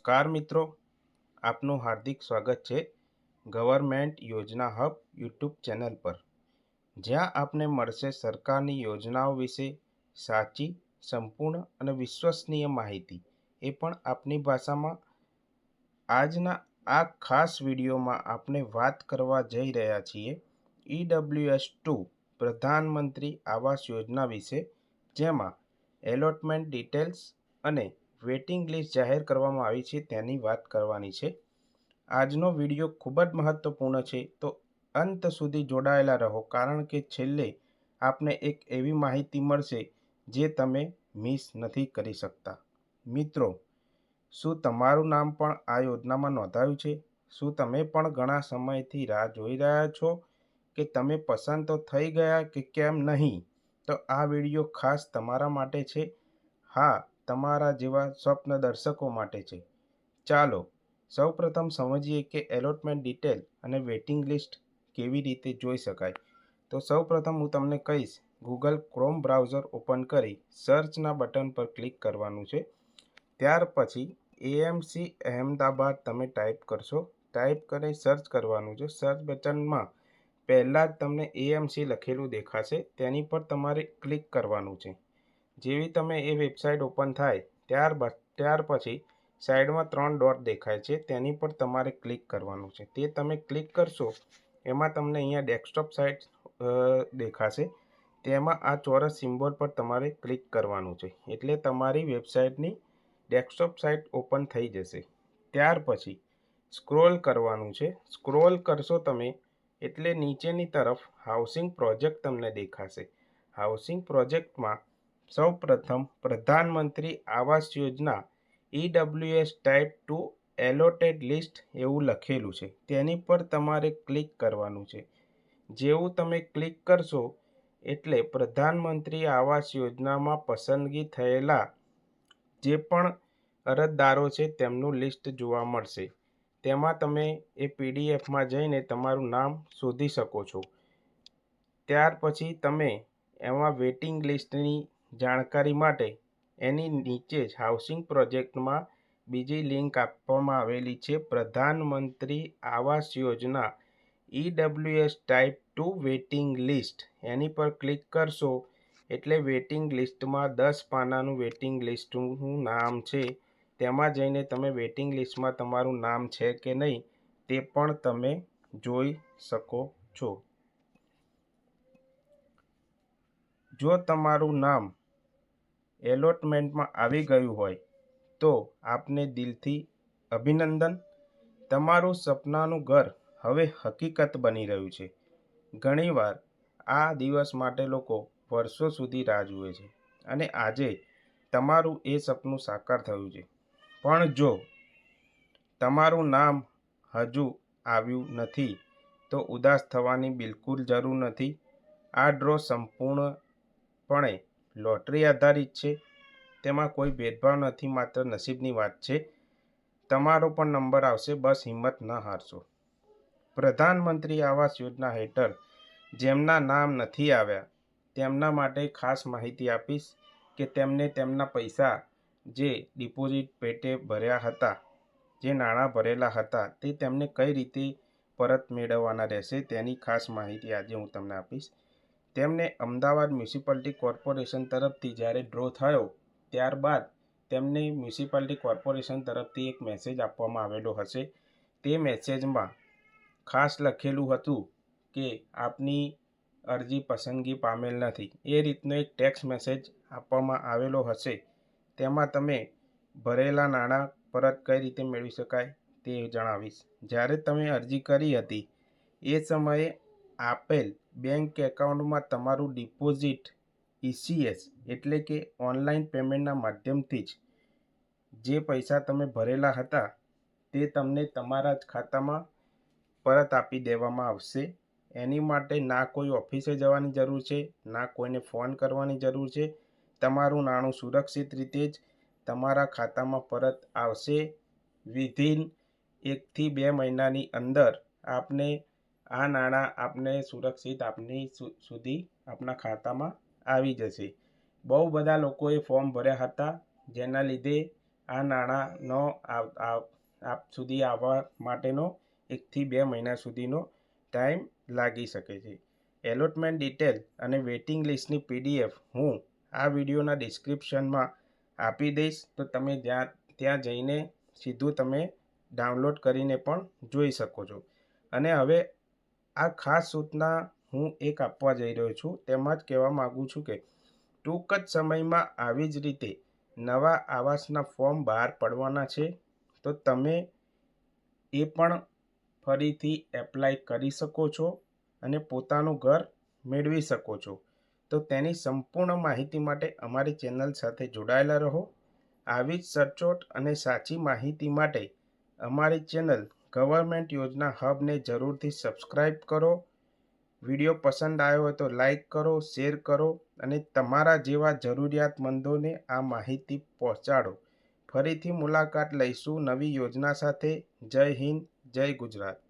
નમસ્કાર મિત્રો. આપનું હાર્દિક સ્વાગત છે ગવર્મેન્ટ યોજના હબ યુટ્યુબ ચેનલ પર. જ્યાં આપને મળશે સરકારની યોજનાઓ વિશે સાચી, સંપૂર્ણ અને વિશ્વસનીય માહિતી. એ પણ આપની ભાષામાં. આજના આ ખાસ વિડીયોમાં આપણે વાત કરવા જઈ રહ્યા છીએ ઈડબ્લ્યુએસ ટુ પ્રધાનમંત્રી આવાસ યોજના વિશે, જેમાં એલોટમેન્ટ ડિટેલ્સ અને વેટિંગ લિસ્ટ જાહેર કરવામાં આવી છે તેની વાત કરવાની છે. આજનો વીડિયો ખૂબ જ મહત્વપૂર્ણ છે, તો અંત સુધી જોડાયેલા રહો, કારણ કે છેલ્લે આપને એક એવી માહિતી મળશે જે તમે મિસ નથી કરી શકતા. મિત્રો, શું તમારું નામ પણ આ યોજનામાં નોંધાયું છે? શું તમે પણ ઘણા સમયથી રાહ જોઈ રહ્યા છો કે તમે પસંદ તો થઈ ગયા કે કેમ નહીં? તો આ વીડિયો ખાસ તમારા માટે છે. હા તમારા જેવા સ્વપ્ન દર્શકો માટે છે. ચાલો, સૌપ્રથમ સમજીએ કે એલોટમેન્ટ ડિટેલ અને વેટિંગ લિસ્ટ કેવી રીતે જોઈ શકાય. તો સૌપ્રથમ હું તમને કહીશ ગૂગલ ક્રોમ બ્રાઉઝર ઓપન કરી સર્ચના બટન પર ક્લિક કરવાનું છે. ત્યાર પછી એએમસી અહેમદાબાદ તમે ટાઈપ કરશો. ટાઈપ કરી સર્ચ કરવાનું છે. સર્ચ બટનમાં પહેલાં જ તમને એએમસી લખેલું દેખાશે. તેની પર તમારે ક્લિક કરવાનું છે. જેવી તમે એ વેબસાઇટ ઓપન થાય ત્યાર ત્યાર પછી સાઈડમાં ત્રણ ડોટ દેખાય છે, તેની પર તમારે ક્લિક કરવાનું છે. તે તમે ક્લિક કરશો, એમાં તમને અહીંયા ડેસ્કટોપ સાઇટ દેખાશે. તેમાં આ ચોરસ સિમ્બોલ પર તમારે ક્લિક કરવાનું છે. એટલે તમારી વેબસાઇટની ડેસ્કટોપ સાઇટ ઓપન થઈ જશે. ત્યાર પછી સ્ક્રોલ કરવાનું છે. સ્ક્રોલ કરશો તમે, એટલે નીચેની તરફ હાઉસિંગ પ્રોજેક્ટ તમને દેખાશે. હાઉસિંગ પ્રોજેક્ટમાં સૌ પ્રથમ પ્રધાનમંત્રી આવાસ યોજના EWS type two allotted list એવું લખેલું છે. તેની પર તમારે ક્લિક કરવાનું છે. જેવું તમે ક્લિક કરશો એટલે પ્રધાનમંત્રી આવાસ યોજનામાં પસંદગી થયેલા જે પણ અરજદારો છે તેમનું લિસ્ટ જોવા મળશે. તેમાં તમે એ પીડીએફમાં જઈને તમારું નામ શોધી શકો છો. ત્યાર પછી તમે એમાં વેટિંગ લિસ્ટની જાણકારી માટે એની નીચે જ હાઉસિંગ પ્રોજેક્ટમાં બીજી લિંક આપવામાં આવેલી છે. પ્રધાનમંત્રી આવાસ યોજના EWS type two waiting list એની પર ક્લિક કરશો એટલે વેટિંગ લિસ્ટમાં દસ પાનાનું વેટિંગ લિસ્ટનું નામ છે. તેમાં જઈને તમે વેટિંગ લિસ્ટમાં તમારું નામ છે કે નહીં તે પણ તમે જોઈ શકો છો. જો તમારું નામ એલોટમેન્ટમાં આવી ગયું હોય તો આપને દિલથી અભિનંદન. તમારું સપનાનું ઘર હવે હકીકત બની રહ્યું છે. ઘણીવાર આ દિવસ માટે લોકો વર્ષો સુધી રાહ જુએ છે અને આજે તમારું એ સપનું સાકાર થયું છે. પણ જો તમારું નામ હજુ આવ્યું નથી, તો ઉદાસ થવાની બિલકુલ જરૂર નથી. આ ડ્રો સંપૂર્ણપણે લોટરી આધારિત છે. તેમાં કોઈ ભેદભાવ નથી, માત્ર નસીબની વાત છે. તમારો પણ નંબર આવશે, બસ હિંમત ન હારશો. પ્રધાનમંત્રી આવાસ યોજના હેઠળ જેમના નામ નથી આવ્યા, તેમના માટે ખાસ માહિતી આપીશ કે તેમને તેમના પૈસા જે ડિપોઝિટ પેટે ભર્યા હતા, જે નાણાં ભરેલા હતા, તે તેમને કઈ રીતે પરત મેળવવાના રહેશે તેની ખાસ માહિતી આજે હું તમને આપીશ. તેમને અમદાવાદ મ્યુનિસિપાલિટી કોર્પોરેશન તરફથી જ્યારે ડ્રો થયો, ત્યારબાદ તેમને મ્યુનિસિપાલિટી કોર્પોરેશન તરફથી એક મેસેજ આપવામાં આવેલો હશે. તે મેસેજમાં ખાસ લખેલું હતું કે, આપની અરજી પસંદગી પામેલ નથી. એ રીતનો એક ટેક્સ મેસેજ આપવામાં આવેલો હશે. તેમાં તમે ભરેલા નાણાં પરત કઈ રીતે મેળવી શકાય તે જણાવીશ. જ્યારે તમે અરજી કરી હતી, એ સમયે આપેલ બેંક એકાઉન્ટમાં તમારું ડિપોઝિટ ઈસીએસ એટલે કે ઓનલાઈન પેમેન્ટના માધ્યમથી જ જે પૈસા તમે ભરેલા હતા તે તમને તમારા જ ખાતામાં પરત આપી દેવામાં આવશે. એની માટે ના કોઈ ઓફિસે જવાની જરૂર છે, ના કોઈને ફોન કરવાની જરૂર છે. તમારું નાણું સુરક્ષિત રીતે જ તમારા ખાતામાં પરત આવશે. વિધિન એકથી બે મહિનાની અંદર આપને આ નાણાં આપને સુરક્ષિત આપની સુધી આપના ખાતામાં આવી જશે. બહુ બધા લોકોએ ફોર્મ ભર્યા હતા, જેના લીધે આ નાણાંનો આપ સુધી આવવા માટેનો એકથી બે મહિના સુધીનો ટાઈમ લાગી શકે છે. એલોટમેન્ટ ડિટેલ અને વેઇટિંગ લિસ્ટની પીડીએફ હું આ વિડીયોના ડિસ્ક્રિપ્શનમાં આપી દઈશ, તો તમે જ્યાં, ત્યાં જઈને સીધું તમે ડાઉનલોડ કરીને પણ જોઈ શકો છો. અને હવે આ ખાસ સૂચના હું એક આપવા જઈ રહ્યો છું. તેમાં જ કહેવા માગું છું કે ટૂંક જ સમયમાં આવી જ રીતે નવા આવાસના ફોર્મ બહાર પડવાના છે. તો તમે એ પણ ફરીથી એપ્લાય કરી શકો છો અને પોતાનું ઘર મેળવી શકો છો. તો તેની સંપૂર્ણ માહિતી માટે અમારી ચેનલ સાથે જોડાયેલા રહો. આવી જ સચોટ અને સાચી માહિતી માટે અમારી ચેનલ ગવર્મેન્ટ યોજના હબને જરૂરથી સબસ્ક્રાઈબ કરો. વીડિયો પસંદ આવ્યો હોય તો લાઈક કરો, શેર કરો અને તમારા જેવા જરૂરિયાતમંદોને આ માહિતી પહોંચાડો. ફરીથી મુલાકાત લઈશું નવી યોજના સાથે. જય હિન્દ, જય ગુજરાત.